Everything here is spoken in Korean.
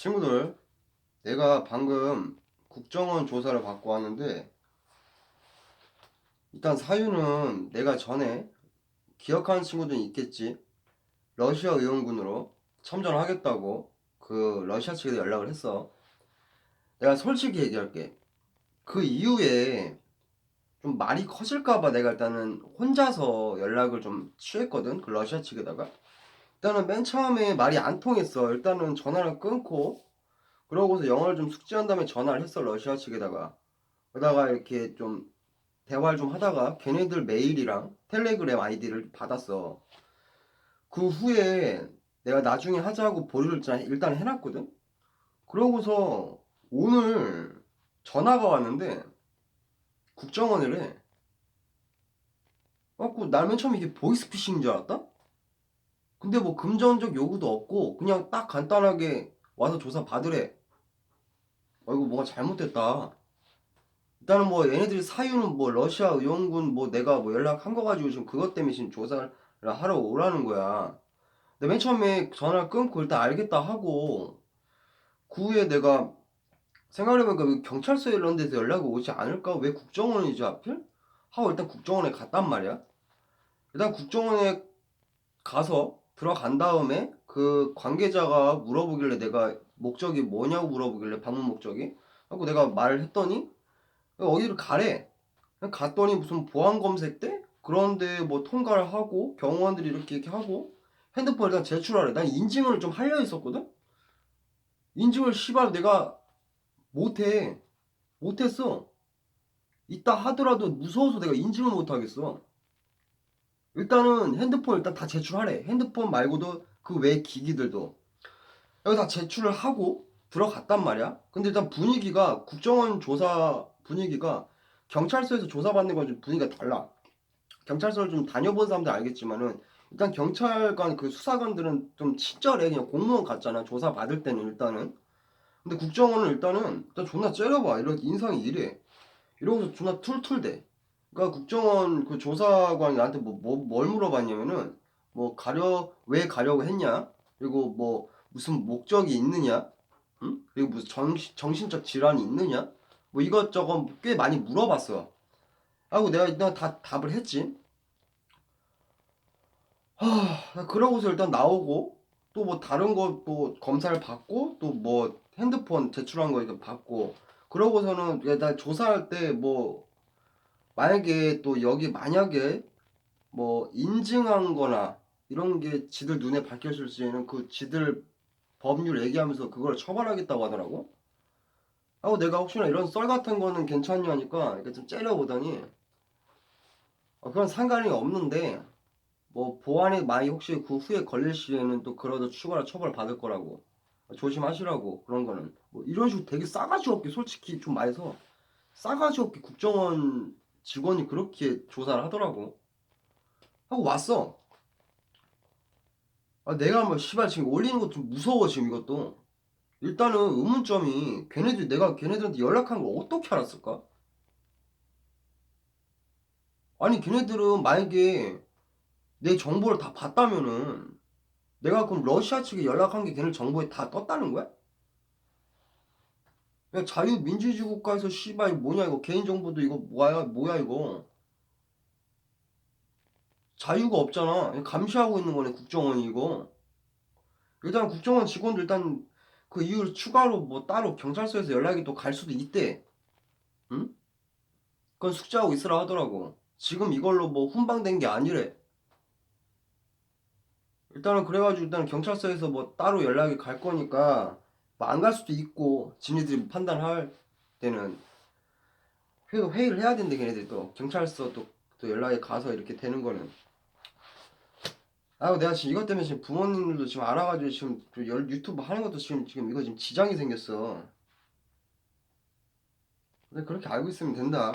친구들, 내가 방금 국정원 조사를 받고 왔는데, 일단 사유는 내가 전에 기억하는 친구들이 있겠지. 러시아 의원군으로 참전하겠다고 그 러시아 측에 연락을 했어. 내가 솔직히 얘기할게. 그 이후에 좀 말이 커질까봐 내가 일단은 혼자서 연락을 좀 취했거든. 그 러시아 측에다가. 일단은 맨 처음에 말이 안 통했어. 일단은 전화를 끊고 그러고서 영어를 좀 숙지한 다음에 전화를 했어 러시아 측에다가. 그러다가 이렇게 좀 대화를 좀 하다가 걔네들 메일이랑 텔레그램 아이디를 받았어. 그 후에 내가 나중에 하자고 보류를 일단- 해놨거든. 그러고서 오늘 전화가 왔는데 국정원이래. 갖고 날맨 처음에 이게 보이스피싱인 줄 알았다? 근데 뭐 금전적 요구도 없고 그냥 딱 간단하게 와서 조사 받으래. 어 이거 뭐가 잘못됐다. 일단은 뭐 얘네들이 사유는 뭐 러시아 의원군 뭐 내가 뭐 연락한 거 가지고 지금 그것 때문에 지금 조사를 하러 오라는 거야. 근데 맨 처음에 전화를 끊고 일단 알겠다 하고 그 후에 내가 생각해보니까 왜 경찰서 이런 데서 연락이 오지 않을까? 왜 국정원이지 하필? 하고 일단 국정원에 갔단 말이야. 일단 국정원에 가서 들어간 다음에 그 관계자가 물어보길래 내가 목적이 뭐냐고 물어보길래 방문 목적이? 하고 내가 말을 했더니 어디를 가래? 갔더니 무슨 보안 검색 때? 그런데 뭐 통과를 하고 경호원들이 이렇게 이렇게 하고 핸드폰 일단 제출하래. 난 인증을 좀 하려 했었거든? 인증을 씨발 내가 못해. 못했어. 이따 하더라도 무서워서 내가 인증을 못하겠어 일단은 핸드폰 일단 다 제출하래. 핸드폰 말고도 그 외 기기들도. 여기 다 제출을 하고 들어갔단 말이야. 근데 일단 분위기가 국정원 조사 분위기가 경찰서에서 조사받는 건 좀 분위기가 달라. 경찰서를 좀 다녀본 사람들 알겠지만은 일단 경찰관 그 수사관들은 좀 친절해. 그냥 공무원 같잖아. 조사 받을 때는 일단은. 근데 국정원은 일단은 일단 존나 째려봐. 이런 인상이 이래. 이러고서 존나 툴툴대. 그러니까 국정원 그 조사관이 나한테 뭐, 뭐, 뭘 물어봤냐면은 뭐 가려 왜 가려고 했냐? 그리고 뭐 무슨 목적이 있느냐? 응? 그리고 무슨 정신, 정신적 질환이 있느냐? 뭐 이것저것 꽤 많이 물어봤어. 하고 내가 일단 다 답을 했지. 하 그러고서 일단 나오고 또 뭐 다른 거 또 검사를 받고 또 뭐 핸드폰 제출한 거 이거 받고 그러고서는 일단 조사할 때뭐 만약에 또 여기 만약에 뭐 인증한 거나 이런 게 지들 눈에 밝혀질 수있는 그 지들 법률 얘기하면서 그걸 처벌하겠다고 하더라고. 하고 내가 혹시나 이런 썰 같은 거는 괜찮냐 하니까 이렇게 좀 째려보더니 어, 그건 상관이 없는데 뭐 보안에 많이 혹시 그 후에 걸릴 시에는 또 그러다 추가로 처벌 받을 거라고 조심하시라고 그런 거는 뭐 이런 식으로 되게 싸가지 없게 솔직히 좀 말해서 싸가지 없게 국정원 직원이 그렇게 조사를 하더라고. 하고 왔어. 아, 내가 뭐, 씨발, 지금 올리는 거 좀 무서워, 지금 이것도. 일단은 의문점이, 걔네들, 내가 걔네들한테 연락한 걸 어떻게 알았을까? 아니, 걔네들은 만약에 내 정보를 다 봤다면은, 내가 그럼 러시아 측에 연락한 게 걔네 정보에 다 떴다는 거야? 야, 자유민주주의 국가에서 씨발 뭐냐 이거 개인정보도 이거 뭐야 뭐야 이거. 자유가 없잖아. 감시하고 있는 거네 국정원이 이거. 일단 국정원 직원들 일단 그 이후로 추가로 뭐 따로 경찰서에서 연락이 또 갈 수도 있대. 응? 그건 숙지하고 있으라 하더라고. 지금 이걸로 뭐 훈방된 게 아니래. 일단은 그래가지고 일단 경찰서에서 뭐 따로 연락이 갈 거니까 뭐 안 갈 수도 있고 지네들이 판단할 때는 회, 회의를 해야 된대 걔네들이 또. 경찰서 또, 또 연락이 가서 이렇게 되는 거는. 아유 내가 지금 이것 때문에 지금 부모님들도 지금 알아가지고 지금 그 열- 유튜브 하는 것도 지금 지금 이거 지금 지장이 생겼어. 근데 그렇게 알고 있으면 된다